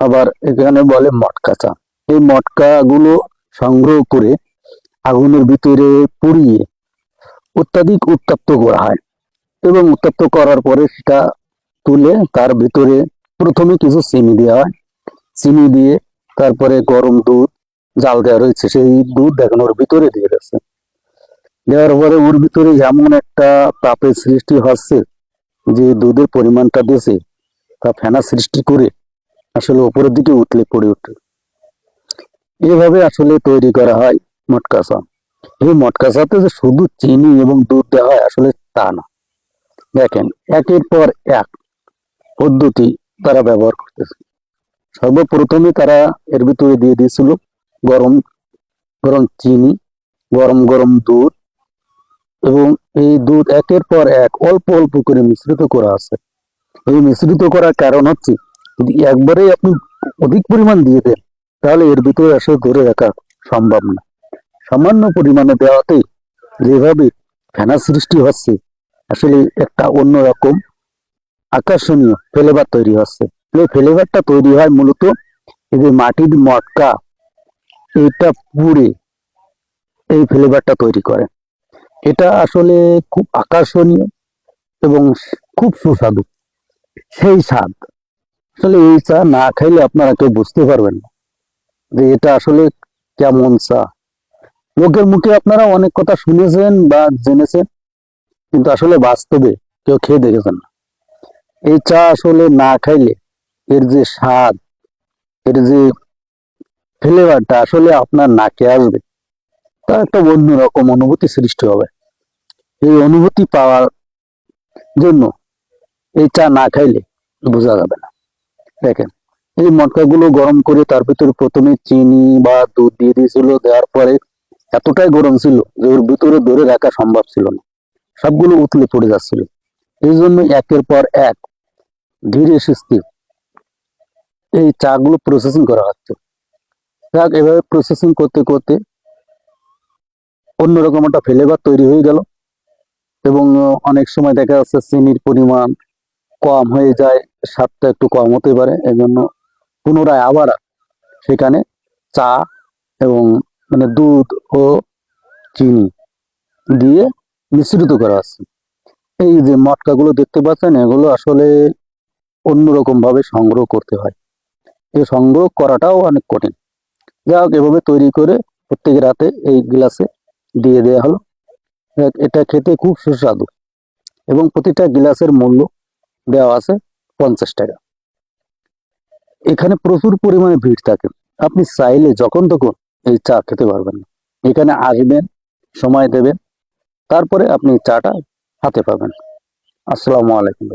আবার এখানে বলে মটকা চা এই মটকা গুলো সংগ্রহ করে আগুনের ভিতরে পুড়িয়ে অত্যাধিক উত্তপ্ত করা হয় এবং উত্তপ্ত করার পরে সেটা তুলে তার ভিতরে প্রথমে কিছু চিনি দেওয়া হয়। চিনি দিয়ে তারপরে গরম দুধ, জাল দেওয়া রয়েছে, সেই দুধ দেখেন ওর ভিতরে দিয়ে দিচ্ছে দেওয়ার পরে ওর ভিতরে এমন একটা তাপের সৃষ্টি হচ্ছে যে দুধের পরিমাণটা দিয়েছে তা ফেনা সৃষ্টি করে আসলে উপরের দিকে উঠলে পড়ে ওঠে এভাবে আসলে তৈরি করা হয় মটকা চা এই মটকা চাতে যে শুধু চিনি এবং দুধ দেওয়া হয় আসলে তা না। দেখেন, একের পর এক পদ্ধতি তারা ব্যবহার করতেছে। সর্বপ্রথমে তারা এর ভিতরে দিয়ে দিয়েছিল গরম গরম চিনি, গরম গরম দুধ এবং এই দুধ একের পর এক অল্প অল্প করে মিশ্রিত করা আছে। এই মিশ্রিত করার কারণ হচ্ছে যদি একবারেই আপনি অধিক পরিমাণ দিয়ে দেন, তাহলে এর ভিতরে আসলে ধরে রাখা সম্ভব না। সামান্য পরিমাণে দেওয়াতে যেভাবে ফেনা সৃষ্টি হচ্ছে, আসলে একটা অন্যরকম আকর্ষণীয় ফ্লেভার তৈরি হচ্ছে। এই ফ্লেভারটা তৈরি হয় মূলত এই যে মাটির মটকা এটা পুড়ে এই ফ্লেভারটা তৈরি করে। এটা আসলে খুব আকর্ষণীয় এবং খুব সুস্বাদু। সেই স্বাদ আসলে এই চা না খাইলে আপনারা কেউ বুঝতে পারবেন না যে এটা আসলে কেমন চা। লোকের মুখে আপনারা অনেক কথা শুনেছেন বা জেনেছেন, কিন্তু আসলে বাস্তবে কেউ খেয়ে দেখেছেন না। এই চা আসলে না খাইলে এর যে স্বাদ, এর যে ফ্লেভারটা আসলে আপনার নাকে আসবে, তার একটা অন্যরকম অনুভূতি সৃষ্টি হবে। এই অনুভূতি পাওয়ার জন্য এই চা না খাইলে বোঝা যাবে না। দেখেন, এই মটকাগুলো গরম করে তার ভিতরে প্রথমে চিনি বা দুধ দিয়ে দিয়েছিল, দেওয়ার পরে এতটাই গরম ছিল যে ওর ভিতরে ধরে রাখা সম্ভব ছিল না। সবগুলো উতলে পড়ে যাচ্ছিল। এই জন্য একের পর এক ধীরে সুস্থে এই চা গুলো প্রসেসিং করা হচ্ছে। যাক এভাবে প্রসেসিং করতে করতে অন্যরকম একটা ফ্লেভার তৈরি হয়ে গেল এবং অনেক সময় দেখা যাচ্ছে চিনির পরিমাণ কম হয়ে যায়, স্বাদটা একটু কম হতে পারে। এই জন্য পুনরায় আবার সেখানে চা এবং মানে দুধ ও চিনি দিয়ে মিশ্রিত করা আছে এই যে মটকাগুলো দেখতে পাচ্ছেন, এগুলো আসলে অন্যরকম ভাবে সংগ্রহ করতে হয়। এ সংগ্রহ করাটাও অনেক কঠিন। যাই হোক, এভাবে তৈরি করে প্রত্যেক রাতে এই গ্লাসে দিয়ে দেওয়া হলো। এটা খেতে খুব সুস্বাদু। এবং প্রতিটা গ্লাসের মূল্য দেওয়া আছে পঞ্চাশ টাকা। এখানে প্রচুর পরিমাণে ভিড় থাকে। আপনি চাইলে যখন তখন এই চা খেতে পারবেন না। এখানে আসবেন, সময় দেবেন, তারপরে আপনি চাটা হাতে পাবেন। আসসালামু আলাইকুম।